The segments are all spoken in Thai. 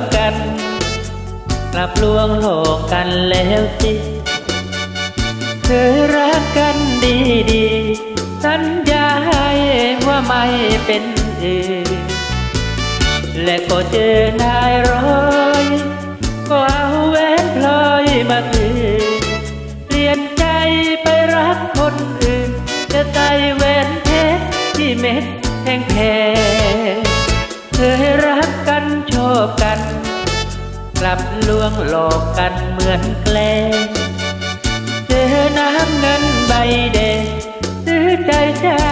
บกัน กลับลวงหลอกกันแล้วสิเคยรักกันดีดีสัญญาให้ว่าไม่เป็นอื่นและก็เจอนายร้อยก็เอาแหวนพลอยมาคืนเปลี่ยนใจไปรักคนอื่น จะใส่แหวนเพชรที่เม็ดแพงแพงเคยรัก ชอบกัน กลับลวงหลอกกันเหมือนแกล้งเจอน้ำเงินใบเดงซื้อใจเจ้า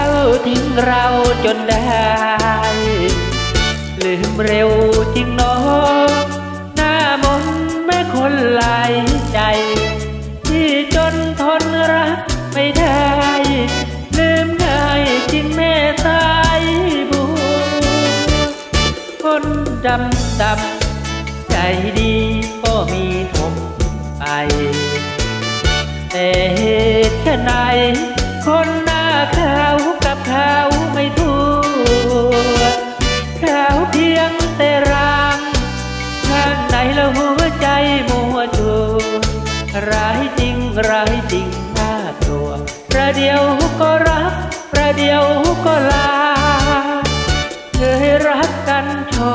ทิ้งเราจนได้ ลืมเร็ว ดำดำใจดีก็มีผมไปแต่เหตุไฉนคนหน้าขาวกับขาวไม่ทั่วขาวเพียงแต่รางข้างในแล้วหัวใจมัวชัวร้ายจริงร้ายจริงน่ากลัวประเดียวก็รักประเดียวก็ลา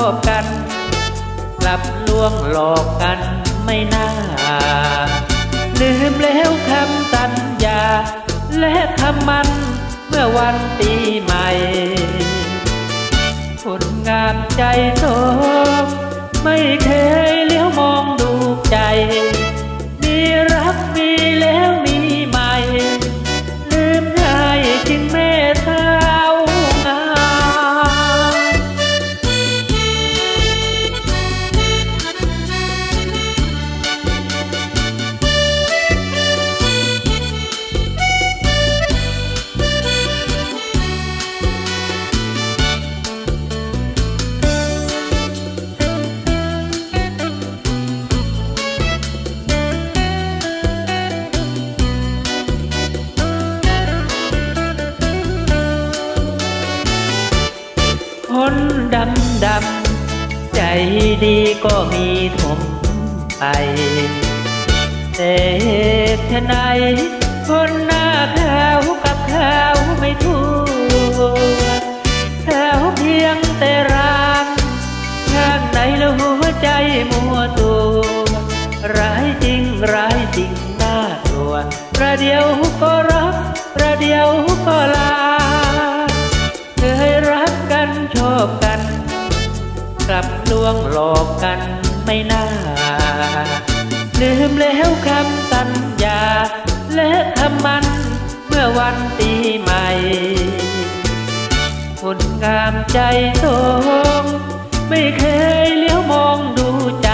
อบกัน กลับลวงหลอกกันไม่น่า ลืมแล้วคำสัญญา และคำมันเมื่อวันปีใหม่ คนงามใจโสมไม่เคย คนดำดำใจดีก็มีถมไปแต่เหตุไนคนหน้าขาวกับขาวไม่ทั่วขาวเพียงแต่รางข้างในแล้วหัวใจมัวตัวร้ายจริงร้ายจริงน่ากลัวประเดียวก็รักประเดียวก็ลา บอกกันไม่น่า ลืมแล้วคำสัญญา และคำมันเมื่อวันปีใหม่คนงามใจสงไม่เคยเลี้ยวมองดูใจ